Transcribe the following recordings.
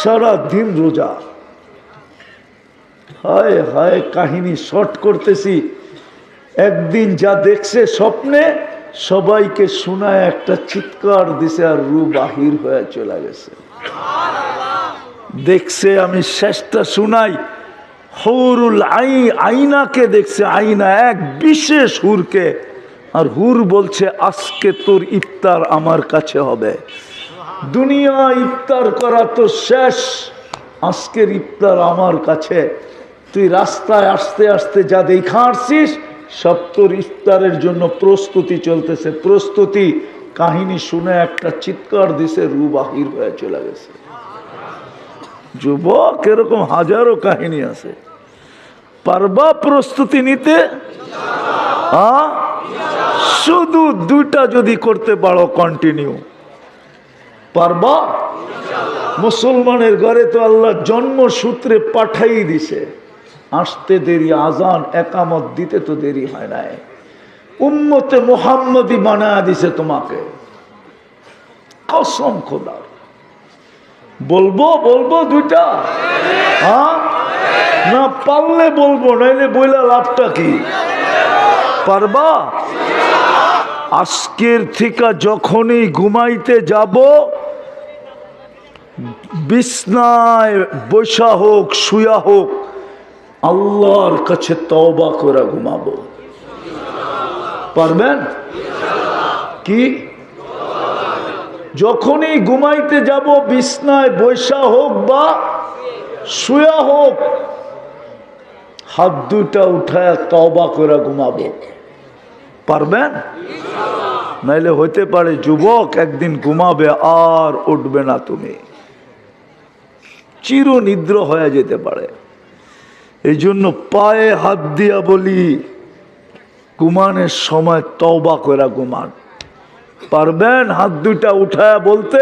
সারা দিন রোজা। হায় হায়, কাহিনী শর্ট করতেছি। একদিন যা দেখছে স্বপ্নে, সবাইকে শোনায় একটা চিৎকার দিছে আর রু বাহির হয়ে চলে গেছে। দেখছে আমি শেষটা শুনাই, হৌরুল আই, আইনাকে দেখছে, আইনা এক বিশেষ হুরকে। আর হুর বলছে, আজকে তোর ইফতার আমার কাছে হবে। দুনিয়া ইফতার করা তো শেষ। আজকের ইফতার আমার কাছে। তুই রাস্তায় আসতে আসতে যা দেখা আসছিস সব তোর ইফতারের জন্য প্রস্তুতি চলতেছে। প্রস্তুতি, কাহিনী শুনে একটা চিৎকার দিছে, রু বাহির হয়ে চলে গেছে। যুবক, এরকম হাজারো কাহিনী আছে। পারবা প্রস্তুতি নিতে? শুধু দুইটা যদি করতে পারো কন্টিনিউ পারবা? মুসলমানের ঘরে তো আল্লাহ জন্মসূত্রে পাঠাই দিছে। আসতে দেরি, আজান, একামত দিতে তো দেরি হয় নাই। উম্মতে মোহাম্মদি বানায় দিছে তোমাকে। কসম খোদার বলব বলব দুইটা? হ্যাঁ? না পারলে বলব, নাইলে বইলা লাভটা কি? পারবা? আজকের থেকে যখনই ঘুমাইতে যাব বিছনায় বৈশা হোক, শুয়া হোক, আল্লাহর কাছে তওবা করে ঘুমাবো। পারবেন? কি? যখনই ঘুমাইতে যাব, বিছনায় বৈশা হোক বা শুয়া হোক, হাত দুটা উঠায় তওবা করে ঘুমাবো। পারবেন? নাইলে হইতে পারে যুবক একদিন ঘুমাবে আর উঠবে না তুমি। চির নিদ্র হয়ে যেতে পারে। এই জন্য পায়ে হাত দিয়া বলি, ঘুমানের সময় তওবা করে ঘুমান। পারবেন হাত দুইটা উঠায় বলতে?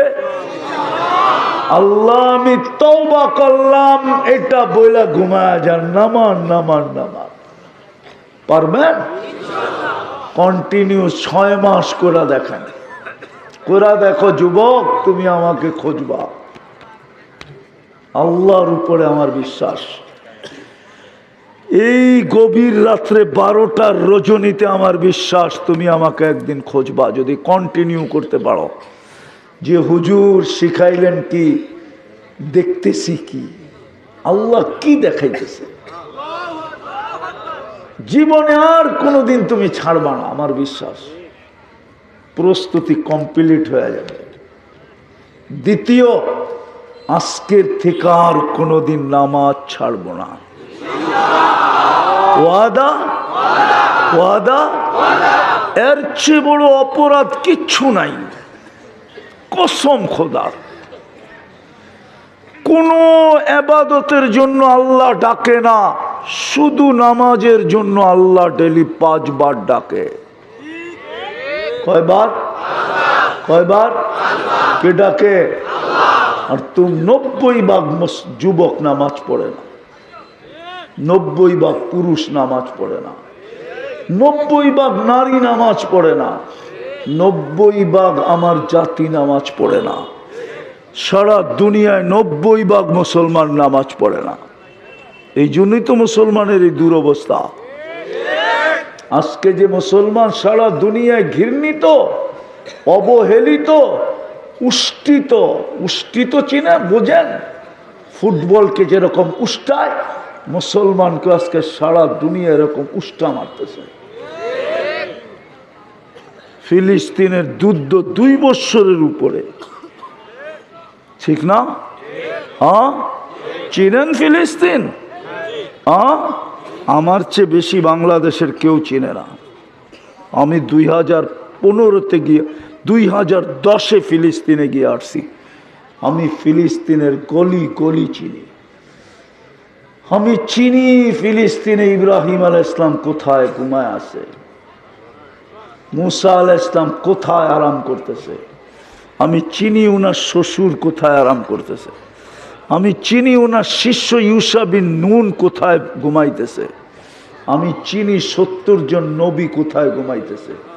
আল্লাহ, আমি তওবা করলাম, এটা বইলা ঘুমায় যান, নামান নামান নামান। পারবেন? কন্টিনিউ ছয় মাস করে দেখেন। করে দেখো যুবক, তুমি আমাকে খুঁজবা। আল্লাহর উপরে আমার বিশ্বাস। এই গভীর রাত্রে বারোটার রজনীতে আমার বিশ্বাস, তুমি আমাকে একদিন খোঁজবা, যদি কন্টিনিউ করতে পারো। যে হুজুর শিখাইলেন কি, দেখতেছি কি, আল্লাহ কি দেখাইতেছে। জীবনে আর কোনোদিন তুমি ছাড়বা না, আমার বিশ্বাস। প্রস্তুতি কমপ্লিট হয়ে যাবে। দ্বিতীয় আজকের থেকে আর কোনোদিন নামাজ ছাড়বো না। ওয়াদা? ওয়াদা? এর চেয়ে বড় অপরাধ কিচ্ছু নাই। কসম খোদা কোনো এবাদতের জন্য আল্লাহ ডাকে না, শুধু নামাজের জন্য আল্লাহ ডেলি পাঁচবার ডাকে। কয়বার? কয়বার? কে ডাকে? আর তুম নব্বই মুস- যুবক নামাজ পড়ে না। নব্বই ভাগ পুরুষ নামাজ পড়ে না। নব্বই ভাগ নারী নামাজ পড়ে না। নব্বই ভাগ আমার জাতি নামাজ পড়ে না। সারা দুনিয়ায় নব্বই ভাগ মুসলমান নামাজ পড়ে না। এই জন্যই তো মুসলমানের এই দুরবস্থা। আজকে যে মুসলমান সারা দুনিয়ায় ঘৃণিত, অবহেলিত উষ্টিত উষ্টিত চিনা বোঝেন। ফুটবলকে যেরকম উষ্টায়, মুসলমানকে আজকে সারা দুনিয়া এরকম উষ্টা মারতেছে। ফিলিস্তিনের যুদ্ধ দুই বৎসরের উপরে। ঠিক না? হ্যাঁ? চিনেন ফিলিস্তিন? হ্যাঁ? আমার চেয়ে বেশি বাংলাদেশের কেউ চিনে না। আমি দুই হাজার পনেরোতে গিয়ে দুই হাজার দশে ফিলিস্তিনে গিয়ে আসছি। আমি ফিলিস্তিনের গলি গলি চিনি। আমি চিনি ফিলিস্তিনে ইব্রাহিম আল ইসলাম কোথায় ঘুমায় আছে। মুসা আল ইসলাম কোথায় আরাম করতেছে। আমি চিনি ওনার শ্বশুর কোথায় আরাম করতেছে। আমি চিনি ওনার শিষ্য ইউসা বিন নুন কোথায় ঘুমাইতেছে। আমি চিনি সত্তর জন নবী কোথায় ঘুমাইতেছে।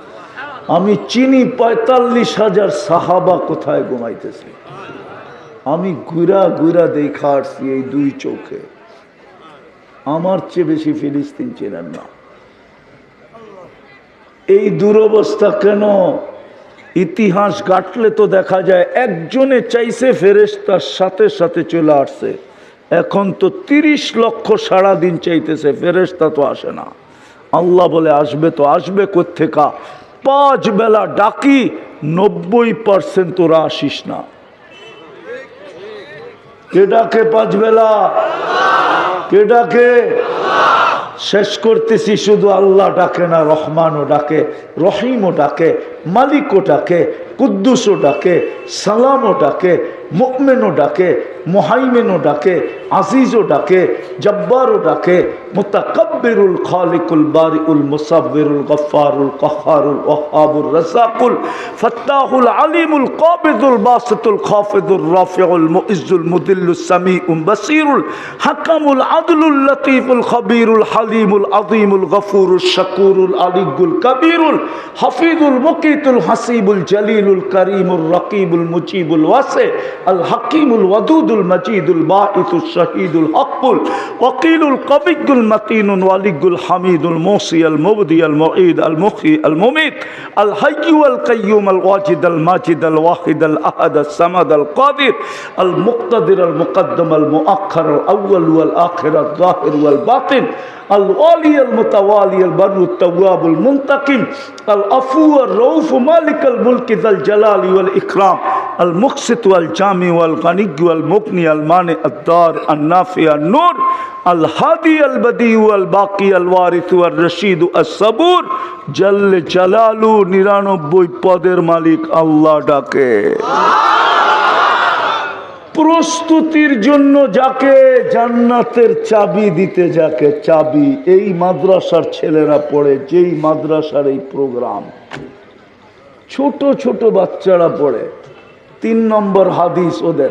আমি চিনি পঁয়তাল্লিশ হাজার সাহাবা কোথায় ঘুমাইতেছে? আমি ঘুরা ঘুরা দেখা আসছি এই দুই চোখে। আমার চেয়ে বেশি ফিলিস্তিন চেনেন না। এই দুরবস্থা কেন? ইতিহাস ঘাটলে তো দেখা যায় একজনে চাইছে ফেরেস্তার সাথে সাথে চলে আসছে। এখন তো তিরিশ লক্ষ সারাদিন চাইতেছে ফেরেস্তা তো আসে না। আল্লাহ বলে, আসবে তো আসবে কোথেকা পাঁচ বেলা ডাকি, নব্বই পার্সেন্ট তোরা আসিস না। কে ডাকে পাঁচ বেলা? কে ডাকে? শেষ করতেছি শুধু আল্লাহ ডাকে না, রহমানও ডাকে, রহিমও ডাকে, মালিকও ডাকে, কুদ্দুসও ডাকে, সালামও ডাকে মুকমেনও ডাকে, মোহাইমেনও ডাকে, আজিজও ডাকে, জব্বারও ডাকে মুতাকাব্বিরুল খালিকুল বারিউল মুসাব্বিরুল গফফারুল কহারুল ওয়াহাবুর রাসাকুল ফাত্তাহুল আলিমুল কাবিদুল বাসিতুল খাফিদুর রাফিউল মুইজ্জুল মুদিল্লুস সামিউম বাসিরুল হাকামুল আদলুল লতিফুল খবীরুল হালিমুল আযীমুল গফুরুল শাকুরুল আলিগুল কবীরুল হাফিজুল মুকিতুল হাসিবুল জলিলুল করিমুল রকিবুল মুজিবুল ওয়াসি আল হাকিমুল ওয়াদুদুল মজিদুল বাঈতুল শহীদুল হকুল ওয়াকিলুল কবিগুল মতিনুল ওয়ালিগুল হামিদুল মোসি আল মুবদি আল মুঈদ আল মুখি আল মুমিত আল হাইয়ু আল কাইয়ুম আল ওয়াজিদ আল মাজিদ আল ওয়াহিদ আল আহাদ আল সামাদ আল কাদির আল মুক্তাদির আল মুকদ্দম আল মুআخر আল মুকসিত আল জামি আল কানিগু আল মুকনি আল মানে আদার আল নাফি আল নূর আল হাদি আল বদিউ আল বাকি আল ওয়ারিথু আল রশিদ আল সবুর জল্লে জালালু নিরানব্বই পদের মালিক আল্লাহ ডাকে। প্রস্তুতির জন্য যাকে জান্নাতের চাবি দিতে যাকে চাবি, এই মাদ্রাসার ছেলেরা পড়ে, যেই মাদ্রাসার এই প্রোগ্রাম। ছোট ছোট বাচ্চারা পড়ে। তিন নম্বর হাদিস ওদের।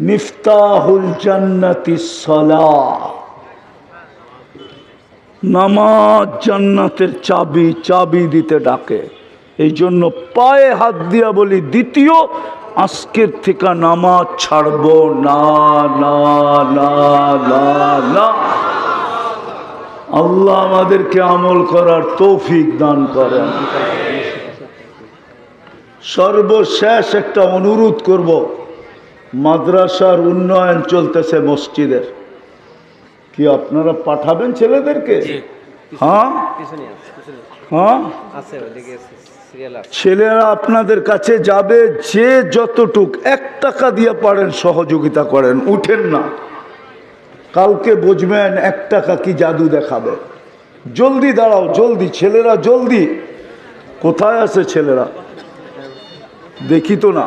মিফতাহুল জান্নাতি সলা। নামাজ জান্নাতের চাবি চাবি দিতে ডাকে। এই জন্য পায়ে হাত দিয়া বলি, দ্বিতীয়, আজকের থেকে নামাজ ছাড়ব। না না না না না। আল্লাহ আমাদেরকে আমল করার তৌফিক দান করেন। সর্বশেষ একটা অনুরোধ করব মাদ্রাসার উন্নয়ন চলতেছে মসজিদের। কি আপনারা পাঠাবেন ছেলেদেরকে? হ্যাঁ? হ্যাঁ? ছেলেরা আপনাদের কাছে যাবে যে যতটুক এক টাকা দিয়ে পারেন সহযোগিতা করেন উঠেন না। কালকে বুঝবেন এক টাকা কি জাদু দেখাবে। জলদি দাঁড়াও জলদি ছেলেরা জলদি। কোথায় আছে ছেলেরা? দেখি তো না।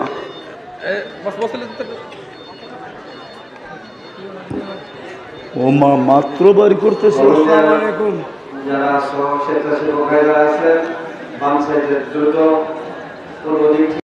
ও মা মাত্র বাড়ি করতেছে? যারা স্বেচ্ছাসেবক আছেন বাম দ্রুত